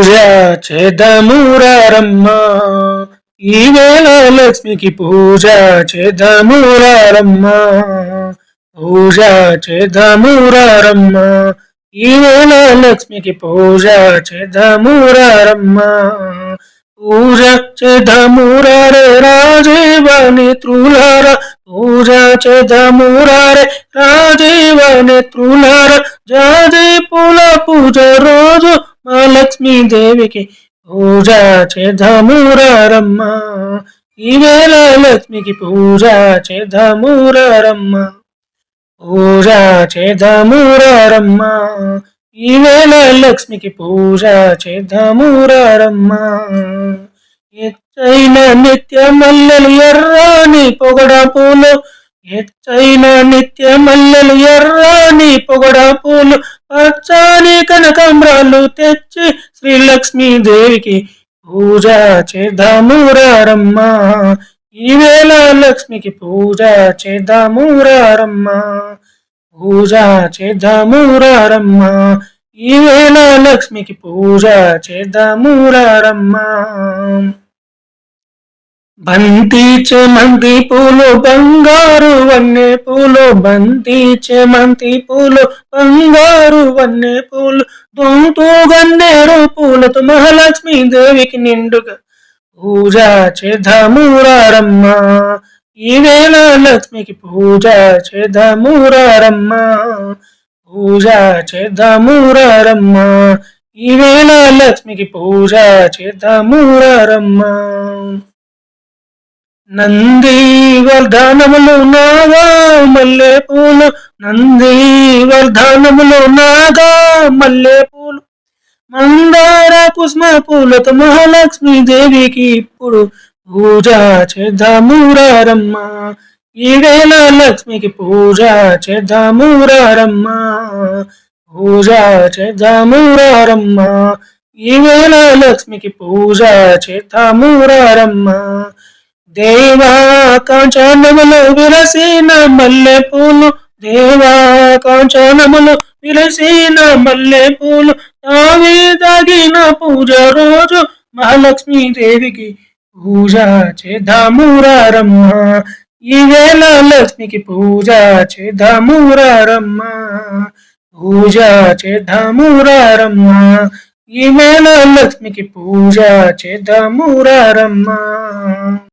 పూజ చేదమురారమ్మ. ఈ వేళ లక్ష్మికి పూజ చేదమురారమ్మ. పూజ చేదమురారమ్మ. ఈ వేళ లక్ష్మికి పూజ చేదమురారమ్మ. పూజ చేదమురారే రాజీవని త్రులారా పూజ చేదమురారే రాజీవని త్రులార పూల పూజ రోజు మా లక్ష్మీదేవికి పూజ చేదమురారమ్మ ఈవేళ లక్ష్మికి పూజ చేదమురారమ్మ పూజ చేదమురారమ్మ ఈవేళ లక్ష్మికి పూజ చేదమురారమ్మ ఎచ్చైన నిత్య మల్లెలు ఎర్రాని పొగడ పూలు. ఎచ్చైన నిత్య మల్లెలు ఎర్రాని పొగడ పూలు. పచ్చాని కనకాంబరాలు తెచ్చి శ్రీ లక్ష్మీదేవికి పూజ చేద్దామురారమ్మ ఈ వేళ లక్ష్మికి పూజ చేద్దామురారమ్మ పూజ చేద్దామురారమ్మ ఈ వేళ లక్ష్మికి పూజ చేద్దామురారమ్మ బంతి చెమంతి పూలు బంగారు వన్నే పూలు బంతి చెమంతి పూలు బంగారు వన్నే పూలు దొంతూ గన్నేరు పూలతో మహాలక్ష్మి దేవికి నిండుగా పూజ చేధమురారమ్మ ఈవేళ లక్ష్మికి పూజ చేధమురారమ్మ పూజ చేధమురారమ్మ ఈవేళ లక్ష్మికి పూజ చేధమురారమ్మ నంది వర్ధనములు నాగా మల్లె పూలు నంది వర్ధనములు నాగా మల్లె పూలు మందార పుష్మ పూలతో మహాలక్ష్మి దేవికి ఇప్పుడు పూజ చేద్దామురారమ్మ ఈ వేళ లక్ష్మికి పూజ చేద్దామురారమ్మ పూజ చేద్దామురారమ్మ ఈ వేళ లక్ష్మికి పూజ చేద్దామురారమ్మ దేవా కాంచనములు విరసిన మల్లె పూలు దేవా కాంచనములు విరసిన మల్లె పూలు తావి తగిన పూజ రోజు మహాలక్ష్మి దేవికి పూజ చేద్దామురారమ్మ ఈ వేళ లక్ష్మికి పూజ చేద్దామురారమ్మ పూజ చేద్దామురారమ్మ ఈ వేళ లక్ష్మికి పూజ చేద్దామురారమ్మ